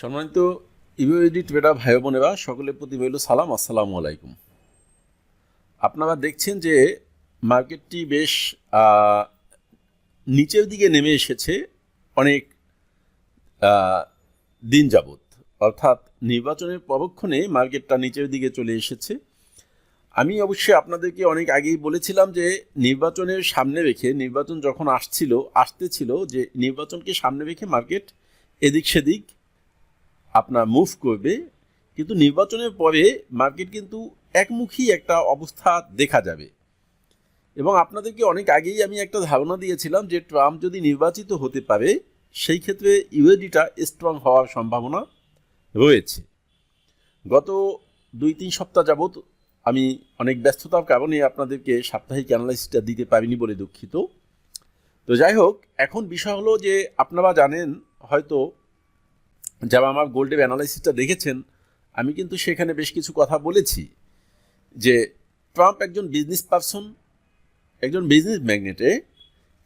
সম্মানিত ইউএডি ট্রেডার ভাই বোনেরা, সকলের প্রতি রইল সালাম। আসসালামু আলাইকুম। আপনারা দেখছেন যে মার্কেটটি বেশ নিচের দিকে নেমে এসেছে অনেক দিন যাবৎ। অর্থাৎ নির্বাচনের পরক্ষণে মার্কেটটা নিচের দিকে চলে এসেছে। আমি অবশ্যই আপনাদেরকে অনেক আগেই বলেছিলাম যে নির্বাচনের সামনে রেখে, নির্বাচন যখন আসছিল, আসতেছিল যে নির্বাচনকে সামনে রেখে মার্কেট এদিক সেদিক আপনার মুভ করবে, কিন্তু নির্বাচনের পরে মার্কেট কিন্তু একমুখী একটা অবস্থা দেখা যাবে। এবং আপনাদেরকে অনেক আগেই আমি একটা ধারণা দিয়েছিলাম যে ট্রাম্প যদি নির্বাচিত হতে পারে, সেই ক্ষেত্রে ইউএডিটা স্ট্রং হওয়ার সম্ভাবনা রয়েছে। গত দুই তিন সপ্তাহ যাবৎ আমি অনেক ব্যস্ততার কারণে আপনাদেরকে সাপ্তাহিক অ্যানালাইসিসটা দিতে পারিনি বলে দুঃখিত। তো যাই হোক, এখন বিষয় হলো যে আপনারা জানেন, হয়তো যারা আমার গোল্ডের অ্যানালাইসিসটা দেখেছেন, আমি কিন্তু সেখানে বেশ কিছু কথা বলেছি যে ট্রাম্প একজন বিজনেস পারসন একজন বিজনেস ম্যাগনেটে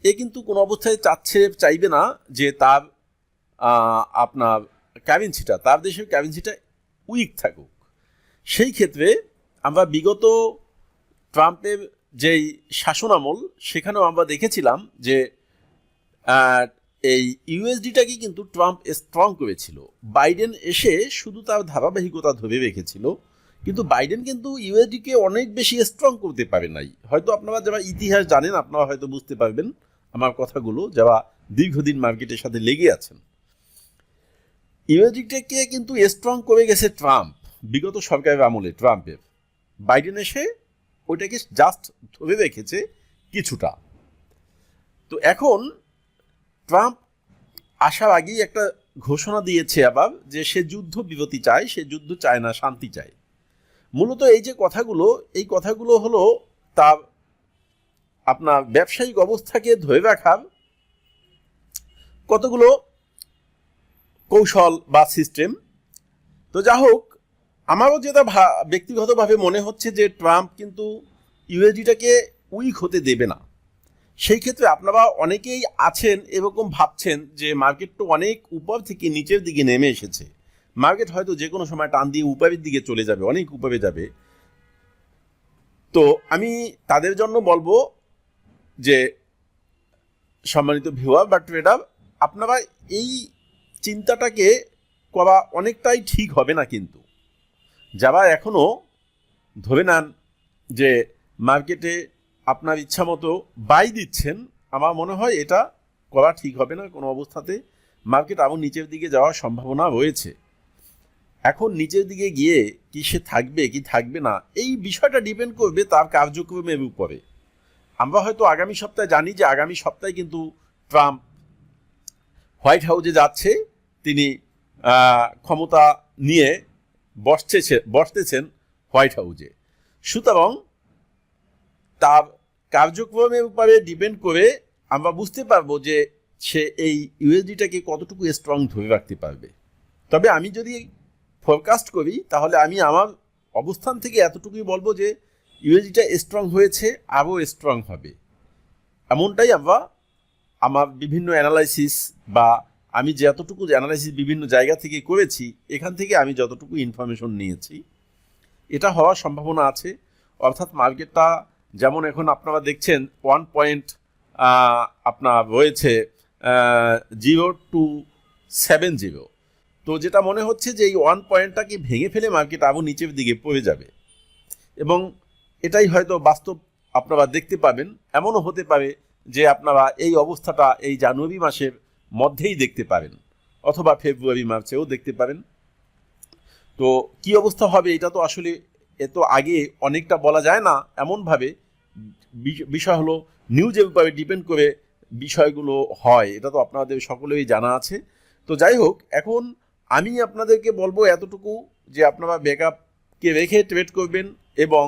এ কিন্তু কোনো অবস্থায় চাচ্ছে, চাইবে না যে তার আপনার ক্যারেন্সিটা তার দেশের ক্যারেন্সিটা উইক থাকুক। সেই ক্ষেত্রে আমরা বিগত ট্রাম্পের যেই শাসনামল, সেখানেও আমরা দেখেছিলাম যে এই ইউএসডিটাকে কিন্তু ট্রাম্প স্ট্রং করেছিল। বাইডেন এসে শুধু তার ধারাবাহিকতা ধরে রেখেছিল, কিন্তু বাইডেন কিন্তু ইউএসডিকে অনেক বেশি স্ট্রং করতে পারে নাই। হয়তো আপনারা যারা ইতিহাস জানেন, আপনারা হয়তো বুঝতে পারবেন আমার কথাগুলো, যারা দীর্ঘদিন মার্কেটের সাথে লেগে আছেন। ইউএসডিটাকে কিন্তু স্ট্রং করে গেছে ট্রাম্প বিগত সরকারের আমলে ট্রাম্পের বাইডেন এসে ওইটাকে জাস্ট ধরে রেখেছে কিছুটা। তো এখন ট্রাম্প আসার আগেই একটা ঘোষণা দিয়েছে আবার যে সে যুদ্ধ বিরতি চায়, সে যুদ্ধ চায় না, শান্তি চায়। মূলত এই যে কথাগুলো, এই কথাগুলো হলো তার আপনার ব্যবসায়িক অবস্থাকে ধরে রাখার কতগুলো কৌশল বা সিস্টেম তো যা হোক, আমারও যেটা ব্যক্তিগতভাবে মনে হচ্ছে যে ট্রাম্প কিন্তু ইউএসডিটাকে উইক হতে দেবে না। সেই ক্ষেত্রে আপনারা অনেকেই আছেন, এরকম ভাবছেন যে মার্কেট তো অনেক উপর থেকে নিচের দিকে নেমে এসেছে। মার্কেট হয়তো যে কোনো সময় টান দিয়ে উপরের দিকে চলে যাবে, অনেক উপরে যাবে। তো আমি তাদের জন্য বলব যে, সম্মানিত ভিউয়ার বা ট্রেডার আপনারা এই চিন্তাটাকে করা অনেকটাই ঠিক হবে না কিন্তু। যারা এখনও ধরে নেন যে মার্কেটে আপনার ইচ্ছা মতো বাই দিচ্ছেন, আমার মনে হয় এটা করা ঠিক হবে না কোনো অবস্থাতে। মার্কেট আবার নিচের দিকে যাওয়ার সম্ভাবনা রয়েছে। এখন নিচের দিকে গিয়ে কি সে থাকবে, কি থাকবে না, এই বিষয়টা ডিপেন্ড করবে তার কার্যক্রমের উপরে। আমরা হয়তো আগামী সপ্তাহে জানি যে আগামী সপ্তাহে কিন্তু ট্রাম্প হোয়াইট হাউসে যাচ্ছে, তিনি ক্ষমতা নিয়ে বসতেছে বসতেছেন হোয়াইট হাউসে। সুতরাং তার কার্যক্রমের উপরে ডিপেন্ড করে আমরা বুঝতে পারব যে সে এই ইউএসডিটাকে কতটুকু স্ট্রং ধরে রাখতে পারবে। তবে আমি যদি ফোরকাস্ট করি, তাহলে আমি আমার অবস্থান থেকে এতটুকুই বলব যে ইউএসডিটা স্ট্রং হয়েছে, আরও স্ট্রং হবে। এমনটাই আমরা আমার বিভিন্ন অ্যানালাইসিস বা আমি যতটুকু অ্যানালাইসিস বিভিন্ন জায়গা থেকে করেছি, এখান থেকে আমি যতটুকু ইনফরমেশন নিয়েছি, এটা হওয়ার সম্ভাবনা আছে। অর্থাৎ মার্কেটটা যেমন এখন আপনারা দেখছেন ওয়ান পয়েন্ট আপনার রয়েছে জিরো টু সেভেন জিরো তো যেটা মনে হচ্ছে যে এই ওয়ান পয়েন্টটাকে ভেঙে ফেলে মার্কেট আরও নিচের দিকে পড়ে যাবে? এবং এটাই হয়তো বাস্তব আপনারা দেখতে পাবেন। এমনও হতে পারে যে আপনারা এই অবস্থাটা এই জানুয়ারি মাসের মধ্যেই দেখতে পারেন অথবা ফেব্রুয়ারি মার্চেও দেখতে পারেন। তো কি অবস্থা হবে এটা তো আসলে এত আগে অনেকটা বলা যায় না এমনভাবে। বিষয় হলো নিউজের উপরে ডিপেন্ড করে বিষয়গুলো হয়, এটা তো আপনাদের সকলেই জানা আছে। তো যাই হোক, এখন আমি আপনাদেরকে বলব এতটুকু যে আপনারা ব্যাকআপকে রেখে ট্রেড করবেন এবং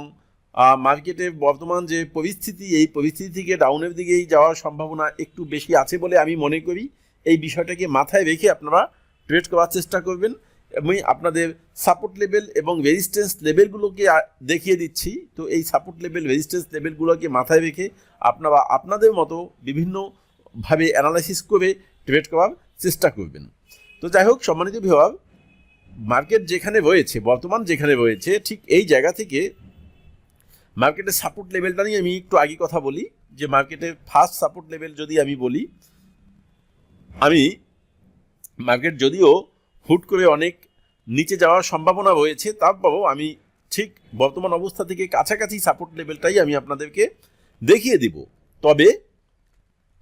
মার্কেটে বর্তমান যে পরিস্থিতি, এই পরিস্থিতি থেকে ডাউনের দিকেই যাওয়ার সম্ভাবনা একটু বেশি আছে বলে আমি মনে করি। এই বিষয়টাকে মাথায় রেখে আপনারা ট্রেড করার চেষ্টা করবেন। আমি আপনাদের সাপোর্ট লেভেল এবং রেজিস্ট্যান্স লেভেলগুলোকে দেখিয়ে দিচ্ছি। তো এই সাপোর্ট লেভেল রেজিস্ট্যান্স লেভেলগুলোকে মাথায় রেখে আপনারা আপনাদের মতো বিভিন্নভাবে অ্যানালাইসিস করে ট্রেড করার চেষ্টা করবেন। তো যাই হোক, সম্মানিত ভিওয়ার মার্কেট যেখানে রয়েছে, বর্তমান যেখানে রয়েছে, ঠিক এই জায়গা থেকে মার্কেটের সাপোর্ট লেভেলটা নিয়ে আমি একটু আগে কথা বলি, যে মার্কেটের ফার্স্ট সাপোর্ট লেভেল যদি আমি বলি, আমি মার্কেট যদিও হুট করে অনেক নিচে যাওয়ার সম্ভাবনা রয়েছে তারপরও আমি ঠিক বর্তমান অবস্থা থেকে কাছাকাছি সাপোর্ট লেভেলটাই আমি আপনাদেরকে দেখিয়ে দিব। তবে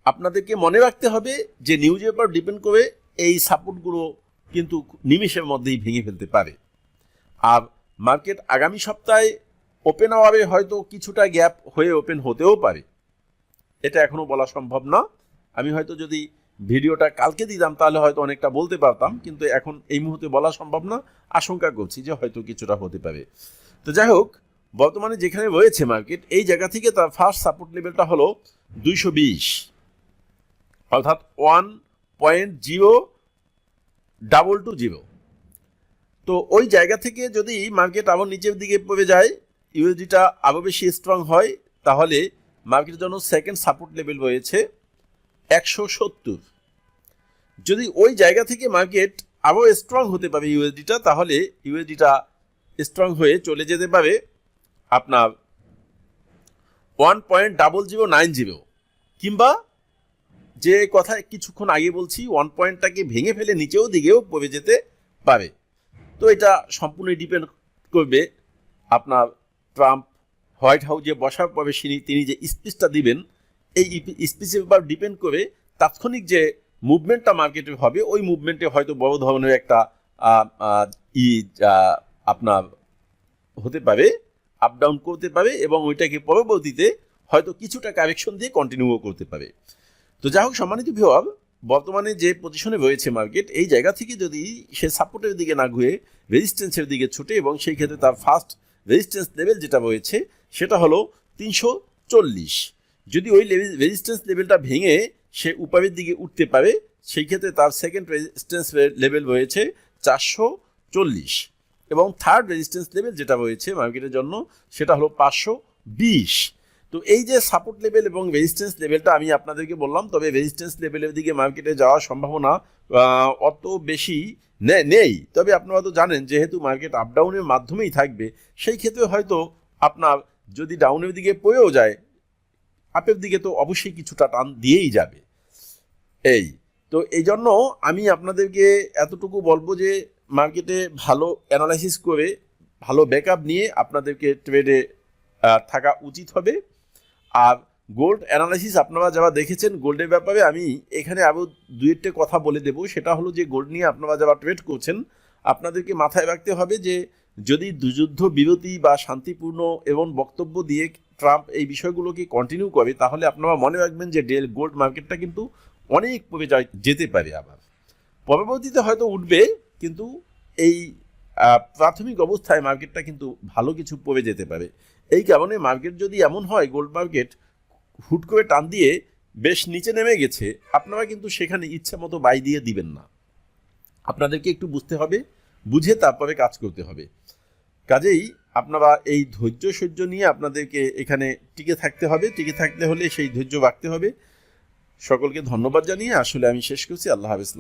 আপনাদেরকে মনে রাখতে হবে যে নিউজের উপর ডিপেন্ড করে এই সাপোর্টগুলো কিন্তু নিমেষের মধ্যেই ভেঙে ফেলতে পারে। আর মার্কেট আগামী সপ্তাহে ওপেন আওয়ারে হয়তো কিছুটা গ্যাপ হয়ে ওপেন হতেও পারে। এটা এখনও বলা সম্ভব না। আমি হয়তো যদি ভিডিওটা কালকে দিতাম, তাহলে হয়তো অনেকটা বলতে পারতাম, কিন্তু এখন এই মুহূর্তে বলা সম্ভব না। আশঙ্কা করছি যে হয়তো কিছুটা হতে পারে। তো যাই হোক, বর্তমানে যেখানে রয়েছে মার্কেট এই জায়গা থেকে তার ফার্স্ট সাপোর্ট লেভেলটা হলো দুইশো বিশ। অর্থাৎ one point zero double two zero তো ওই জায়গা থেকে যদি মার্কেট আবার নিচের দিকে পড়ে যায় ইউএসডিটা আরও বেশি স্ট্রং হয়, তাহলে মার্কেটের জন্য সেকেন্ড সাপোর্ট লেভেল রয়েছে। একশো সত্তর। যদি ওই জায়গা থেকে মার্কেট আরও স্ট্রং হতে পারে ইউএসডিটা তাহলে ইউএসডিটা স্ট্রং হয়ে চলে যেতে পারে আপনার one point double zero nine zero কিংবা যে কথা কিছুক্ষণ আগে বলছি ওয়ান পয়েন্টটাকে ভেঙে ফেলে নিচেও দিকেও পড়ে যেতে পারে। তো এটা সম্পূর্ণ ডিপেন্ড করবে আপনার ট্রাম্প হোয়াইট হাউসে বসার পরে তিনি তিনি যে স্পিচটা দিবেন এই স্পিচের উপর ডিপেন্ড করে তাৎক্ষণিক যে মুভমেন্টটা মার্কেটে হবে, ওই মুভমেন্টে হয়তো বড় ধরনের একটা ই আপনার হতে পারে আপ ডাউন করতে পারে এবং ওইটাকে পরবর্তীতে হয়তো কিছুটা কারেকশন দিয়ে কন্টিনিউ করতে পারে। তো যাই হোক, সম্মানিত ভিওয়ার বর্তমানে যে পজিশনে রয়েছে মার্কেট এই জায়গা থেকে যদি সে সাপোর্টের দিকে না ঘুরে রেজিস্ট্যান্সের দিকে ছুটে এবং সেই ক্ষেত্রে তার ফার্স্ট রেজিস্ট্যান্স লেভেল যেটা রয়েছে, সেটা হলো তিনশো চল্লিশ। যদি ওই রেজিস্ট্যান্স লেভেলটা ভেঙে সে উপরের দিকে উঠতে পারে, সেই ক্ষেত্রে তার সেকেন্ড রেজিস্ট্যান্স লেভেল রয়েছে চারশো চল্লিশ। এবং থার্ড রেজিস্ট্যান্স লেভেল যেটা রয়েছে মার্কেটের জন্য, সেটা হলো পাঁচশো বিশ। তো এই যে সাপোর্ট লেভেল এবং রেজিস্ট্যান্স লেভেলটা আমি আপনাদেরকে বললাম, তবে রেজিস্ট্যান্স লেভেলের দিকে মার্কেটে যাওয়ার সম্ভাবনা অত বেশি নেই। তবে আপনারা তো জানেন, যেহেতু মার্কেট আপ ডাউনের মাধ্যমেই থাকবে, সেই ক্ষেত্রে হয়তো আপনার যদি ডাউনের দিকে পড়েও যায় আপের দিকে তো অবশ্যই কিছুটা টান দিয়েই যাবে। এই, তো এই জন্য আমি আপনাদেরকে এতটুকু বলব যে মার্কেটে ভালো অ্যানালাইসিস করে, ভালো ব্যাকআপ নিয়ে আপনাদেরকে ট্রেডে থাকা উচিত হবে। আর গোল্ড অ্যানালাইসিস আপনারা যারা দেখেছেন গোল্ডের ব্যাপারে আমি এখানে আরও দুই একটা কথা বলে দেবো। সেটা হলো যে গোল্ড নিয়ে আপনারা যারা ট্রেড করছেন, আপনাদেরকে মাথায় রাখতে হবে যে যদি দুযুদ্ধ বিরতি বা শান্তিপূর্ণ এবং বক্তব্য দিয়ে ট্রাম্প এই বিষয়গুলোকে কন্টিনিউ করে, তাহলে আপনারা মনে রাখবেন যে ডেল গোল্ড মার্কেটটা কিন্তু অনেক পরে যেতে পারে আবার। পরবর্তীতে হয়তো উঠবে, কিন্তু এই প্রাথমিক অবস্থায় মার্কেটটা কিন্তু ভালো কিছু পড়ে যেতে পারে। এই কারণে মার্কেট যদি এমন হয়, গোল্ড মার্কেট হুট করে টান দিয়ে বেশ নিচে নেমে গেছে, আপনারা কিন্তু সেখানে ইচ্ছা মতো বাই দিয়ে দিবেন না। আপনাদেরকে একটু বুঝতে হবে, বুঝে তারপরে কাজ করতে হবে। কাজেই আপনারা এই ধৈর্য সহ্য নিয়ে আপনাদেরকে এখানে টিকে থাকতে হবে। টিকে থাকতে হলে সেই ধৈর্য বাড়তে হবে। সকলকে ধন্যবাদ জানিয়ে আসলে আমি শেষ করছি। আল্লাহ হাফিজ।